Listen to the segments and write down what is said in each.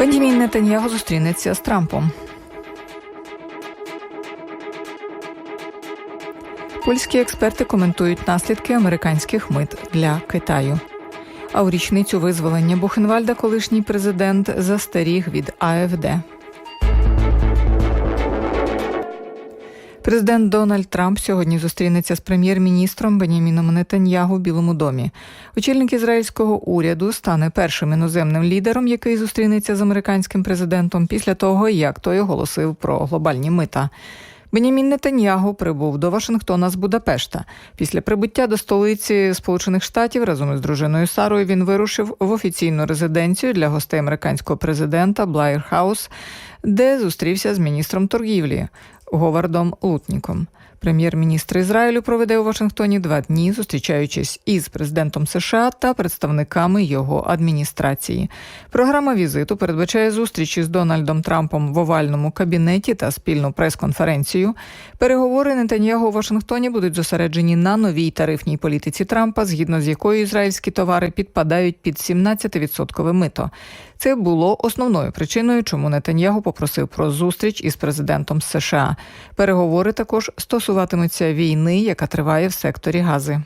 Бенджамін Нетаньяго зустрінеться з Трампом. Польські експерти коментують наслідки американських мит для Китаю. А у річницю визволення Бухенвальда колишній президент застеріг від АФД. Президент Дональд Трамп сьогодні зустрінеться з прем'єр-міністром Беняміном Нетаньягу в Білому домі. Очільник ізраїльського уряду стане першим іноземним лідером, який зустрінеться з американським президентом після того, як той оголосив про глобальні мита. Бенямін Нетаньягу прибув до Вашингтона з Будапешта. Після прибуття до столиці Сполучених Штатів разом із дружиною Сарою він вирушив в офіційну резиденцію для гостей американського президента Блайр Хаус, де зустрівся з міністром торгівлі Говардом Лутніком. Прем'єр-міністр Ізраїлю проведе у Вашингтоні два дні, зустрічаючись із президентом США та представниками його адміністрації. Програма візиту передбачає зустрічі з Дональдом Трампом в овальному кабінеті та спільну прес-конференцію. Переговори Нетаньягу у Вашингтоні будуть зосереджені на новій тарифній політиці Трампа, згідно з якою ізраїльські товари підпадають під 17% мито. Це було основною причиною, чому Нетаньягу попросив про зустріч із президентом США. Переговори також стосуватимуться війни, яка триває в секторі Гази.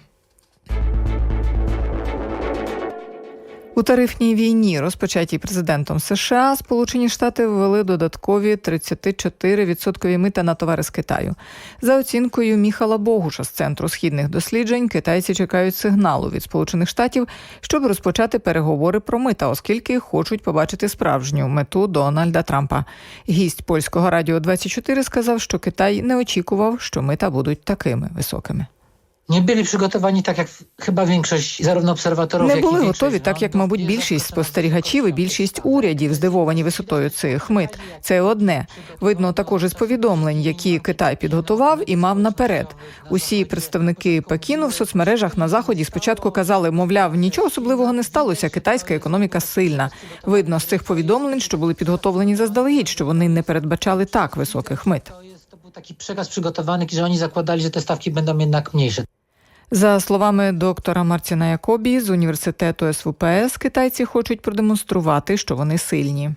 У тарифній війні, розпочатій президентом США, Сполучені Штати ввели додаткові 34% мита на товари з Китаю. За оцінкою Міхала Богуша з центру східних досліджень, китайці чекають сигналу від Сполучених Штатів, щоб розпочати переговори про мита, оскільки хочуть побачити справжню мету Дональда Трампа. Гість польського радіо 24 сказав, що Китай не очікував, що мита будуть такими високими. Nie byli przygotowani tak jak chyba większość zarówno obserwatorów, Не були готові, так як, мабуть, більшість спостерігачів і більшість урядів здивовані висотою цих мит. Це одне. Видно також із повідомлень, які Китай підготував і мав наперед. Усі представники Пекіну в соцмережах на заході спочатку казали, мовляв, нічого особливого не сталося. Китайська економіка сильна. Видно з цих повідомлень, що були підготовлені заздалегідь, що вони не передбачали так високих мит. Był taki przekaz przygotowany, że oni zakładali, że te stawki będą jednak mniejsze. За словами доктора Марціна Якобі з університету СВПС, китайці хочуть продемонструвати, що вони сильні.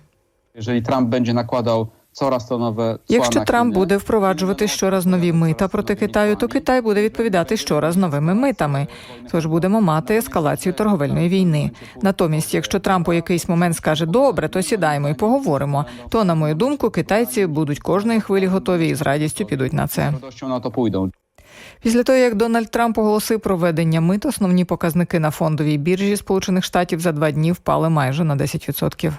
Coraz to nowe cła Якщо Трамп буде впроваджувати щораз нові мита проти Китаю, то Китай буде відповідати щораз новими митами. Тож будемо мати ескалацію торговельної війни. Натомість, якщо Трамп у якийсь момент скаже добре, то сідаємо і поговоримо. То, на мою думку, китайці будуть кожної хвилі готові і з радістю підуть на це. Після того, як Дональд Трамп оголосив проведення мит, основні показники на фондовій біржі Сполучених Штатів за два дні впали майже на 10%.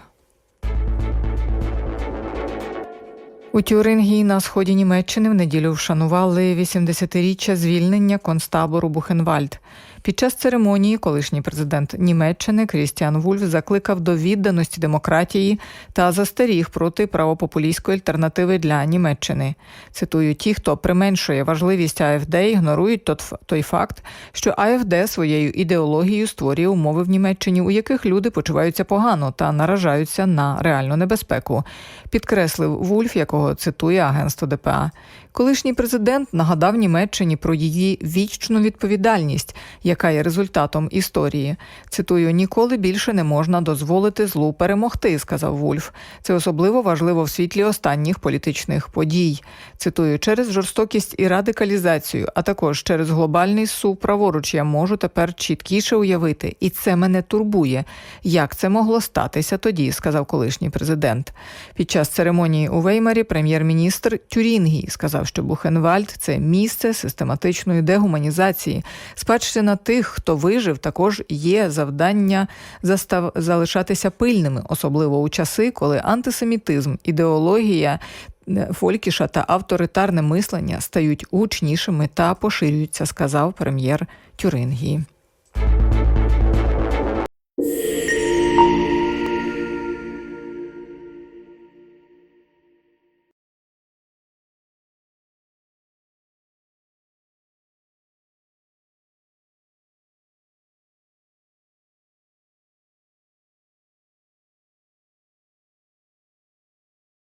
У Тюрингії на сході Німеччини в неділю вшанували 80-річчя звільнення концтабору Бухенвальд. Під час церемонії колишній президент Німеччини Крістіан Вульф закликав до відданості демократії та застеріг проти правопопулістської альтернативи для Німеччини. Цитую: ті, хто применшує важливість АФД, ігнорують той факт, що АФД своєю ідеологією створює умови в Німеччині, у яких люди почуваються погано та наражаються на реальну небезпеку. Підкреслив Вульф, якого цитує агентство ДПА. Колишній президент нагадав Німеччині про її вічну відповідальність, яка є результатом історії. Цитую: ніколи більше не можна дозволити злу перемогти, сказав Вульф. Це особливо важливо в світлі останніх політичних подій. Цитую, через жорстокість і радикалізацію, а також через глобальний сув праворуч я можу тепер чіткіше уявити, і це мене турбує. Як це могло статися тоді, сказав колишній президент. Під час церемонії у Веймарі прем'єр-міністр Тюрінгії сказав, що Бухенвальд це місце систематичної дегуманізації. Спадщина тих, хто вижив, також є завдання застав залишатися пильними, особливо у часи, коли антисемітизм, ідеологія. е, Фолькіша та авторитарне мислення стають гучнішими та поширюються, сказав прем'єр Тюрингії.